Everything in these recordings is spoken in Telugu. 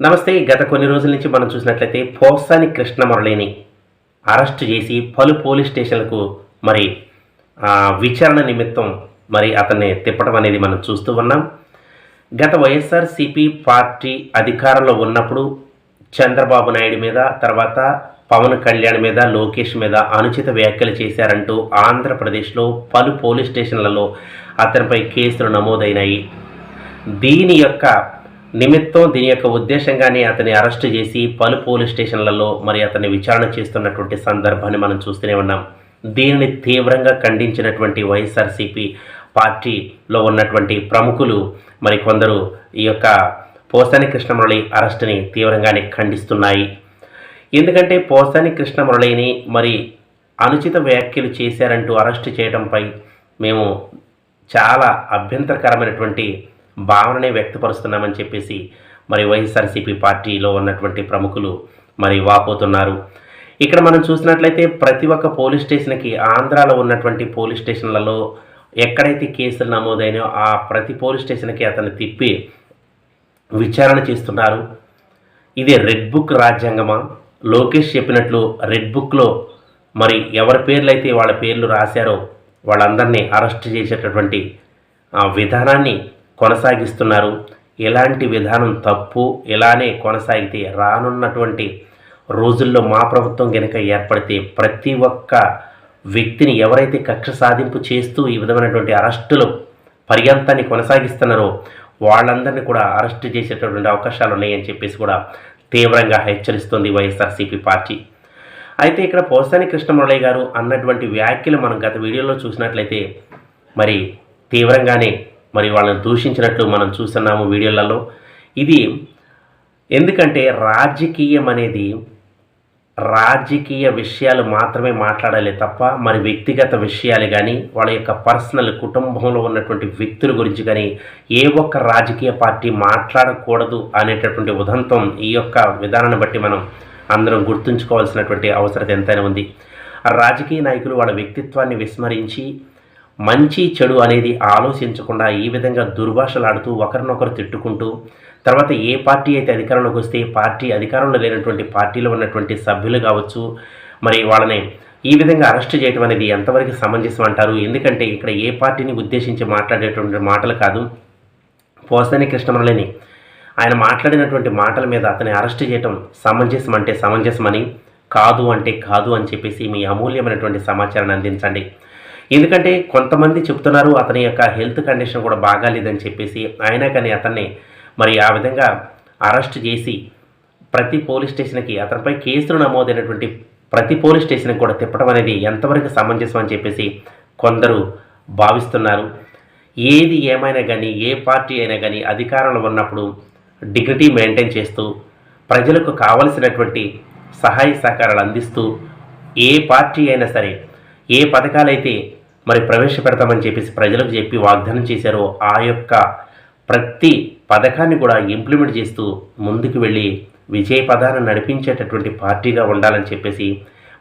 నమస్తే గత కొన్ని రోజుల నుంచి మనం చూసినట్లయితే పోసాని కృష్ణమురళిని అరెస్ట్ చేసి పలు పోలీస్ స్టేషన్లకు మరి విచారణ నిమిత్తం మరి అతన్ని తిప్పడం అనేది మనం చూస్తూ ఉన్నాం. గత వైఎస్ఆర్సిపి పార్టీ అధికారంలో ఉన్నప్పుడు చంద్రబాబు నాయుడు మీద తర్వాత పవన్ కళ్యాణ్ మీద లోకేష్ మీద అనుచిత వ్యాఖ్యలు చేశారంటూ ఆంధ్రప్రదేశ్లో పలు పోలీస్ స్టేషన్లలో అతనిపై కేసులు నమోదైనాయి. దీని యొక్క నిమిత్తం దీని యొక్క ఉద్దేశంగానే అతన్ని అరెస్ట్ చేసి పలు పోలీస్ స్టేషన్లలో మరి అతన్ని విచారణ చేస్తున్నటువంటి సందర్భాన్ని మనం చూస్తూనే ఉన్నాం. దీనిని తీవ్రంగా ఖండించినటువంటి వైఎస్ఆర్సీపీ పార్టీలో ఉన్నటువంటి ప్రముఖులు మరి కొందరు ఈ యొక్క పోసాని కృష్ణమురళి అరెస్టుని తీవ్రంగానే ఖండిస్తున్నాయి. ఎందుకంటే పోసాని కృష్ణమురళిని మరి అనుచిత వ్యాఖ్యలు చేశారంటూ అరెస్ట్ చేయడంపై మేము చాలా అభ్యంతరకరమైనటువంటి భావననే వ్యక్తపరుస్తున్నామని చెప్పేసి మరి వైఎస్ఆర్సీపీ పార్టీలో ఉన్నటువంటి ప్రముఖులు మరి వాపోతున్నారు. ఇక్కడ మనం చూసినట్లయితే ప్రతి ఒక్క పోలీస్ స్టేషన్కి ఆంధ్రాలో ఉన్నటువంటి పోలీస్ స్టేషన్లలో ఎక్కడైతే కేసులు నమోదైనాయో ఆ ప్రతి పోలీస్ స్టేషన్కి అతను తిప్పి విచారణ చేస్తున్నారు. ఇది రెడ్ బుక్ రాజ్యాంగమా? లోకేష్ చెప్పినట్లు రెడ్ బుక్లో మరి ఎవరి పేర్లు అయితే వాళ్ళ పేర్లు రాశారో వాళ్ళందరినీ అరెస్ట్ చేసేటటువంటి ఆ విధానాన్ని కొనసాగిస్తున్నారు. ఇలాంటి విధానం తప్పు. ఇలానే కొనసాగితే రానున్నటువంటి రోజుల్లో మా ప్రభుత్వం కనుక ఏర్పడితే ప్రతి ఒక్క వ్యక్తిని ఎవరైతే కక్ష సాధింపు చేస్తూ ఈ విధమైనటువంటి అరెస్టులు పర్యంతాన్ని కొనసాగిస్తున్నారో వాళ్ళందరినీ కూడా అరెస్ట్ చేసేటటువంటి అవకాశాలు ఉన్నాయని చెప్పేసి కూడా తీవ్రంగా హెచ్చరిస్తుంది వైఎస్ఆర్సీపీ పార్టీ. అయితే ఇక్కడ పోసాని కృష్ణమురళి గారు అన్నటువంటి వ్యాఖ్యలు మనం గత వీడియోలో చూసినట్లయితే మరి తీవ్రంగానే మరి వాళ్ళని దూషించినట్లు మనం చూస్తున్నాము వీడియోలలో. ఇది ఎందుకంటే రాజకీయం అనేది రాజకీయ విషయాలు మాత్రమే మాట్లాడాలి తప్ప మరి వ్యక్తిగత విషయాలు కానీ వాళ్ళ యొక్క పర్సనల్ కుటుంబంలో ఉన్నటువంటి వ్యక్తుల గురించి కానీ ఏ ఒక్క రాజకీయ పార్టీ మాట్లాడకూడదు అనేటటువంటి ఉదంతం ఈ యొక్క విధానాన్ని బట్టి మనం అందరం గుర్తుంచుకోవాల్సినటువంటి అవసరం ఎంతైనా ఉంది. ఆ రాజకీయ నాయకులు వాళ్ళ వ్యక్తిత్వాన్ని విస్మరించి మంచి చెడు అనేది ఆలోచించకుండా ఈ విధంగా దుర్భాషలాడుతూ ఒకరినొకరు తిట్టుకుంటూ తర్వాత ఏ పార్టీ అయితే అధికారంలోకి వస్తే పార్టీ అధికారంలో లేనటువంటి పార్టీలో ఉన్నటువంటి సభ్యులు కావచ్చు మరి వాళ్ళని ఈ విధంగా అరెస్ట్ చేయడం అనేది ఎంతవరకు సమంజసం అంటారు? ఎందుకంటే ఇక్కడ ఏ పార్టీని ఉద్దేశించి మాట్లాడేటువంటి మాటలు కాదు. పోసాని కృష్ణమురళిని ఆయన మాట్లాడినటువంటి మాటల మీద అతని అరెస్ట్ చేయటం సమంజసం అంటే సమంజసమని కాదు అంటే కాదు అని చెప్పేసి మీ అమూల్యమైనటువంటి సమాచారాన్ని అందించండి. ఎందుకంటే కొంతమంది చెప్తున్నారు అతని యొక్క హెల్త్ కండిషన్ కూడా బాగాలేదని చెప్పేసి. అయినా కానీ అతన్ని మరి ఆ విధంగా అరెస్ట్ చేసి ప్రతి పోలీస్ స్టేషన్కి అతనిపై కేసులు నమోదైనటువంటి ప్రతి పోలీస్ స్టేషన్కి కూడా తిప్పడం అనేది ఎంతవరకు సమంజసం అని చెప్పేసి కొందరు భావిస్తున్నారు. ఏది ఏమైనా కానీ ఏ పార్టీ అయినా కానీ అధికారంలో ఉన్నప్పుడు డిగ్నిటీ మెయింటైన్ చేస్తూ ప్రజలకు కావలసినటువంటి సహాయ సహకారాలు అందిస్తూ ఏ పార్టీ అయినా సరే ఏ పథకాలైతే మరి ప్రవేశపెడతామని చెప్పేసి ప్రజలకు చెప్పి వాగ్దానం చేశారో. ఆ యొక్క ప్రతి పథకాన్ని కూడా ఇంప్లిమెంట్ చేస్తూ ముందుకు వెళ్ళి విజయ పదాన్ని నడిపించేటటువంటి పార్టీగా ఉండాలని చెప్పేసి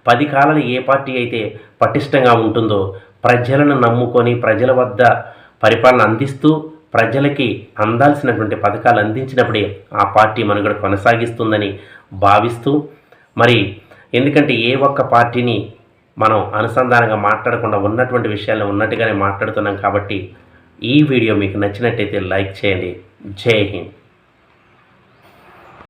పది కాలాలు ఏ పార్టీ అయితే పటిష్టంగా ఉంటుందో ప్రజలను నమ్ముకొని ప్రజల వద్ద పరిపాలన అందిస్తూ ప్రజలకి అందాల్సినటువంటి పథకాలు అందించినప్పుడే ఆ పార్టీ మనుగడ కొనసాగిస్తుందని భావిస్తూ మరి ఎందుకంటే ఏ ఒక్క పార్టీని మనం అనుసంధానంగా మాట్లాడకుండా ఉన్నటువంటి విషయాల్లో ఉన్నట్టుగానే మాట్లాడుతున్నాం కాబట్టి ఈ వీడియో మీకు నచ్చినట్టయితే లైక్ చేయండి. జై హింద్.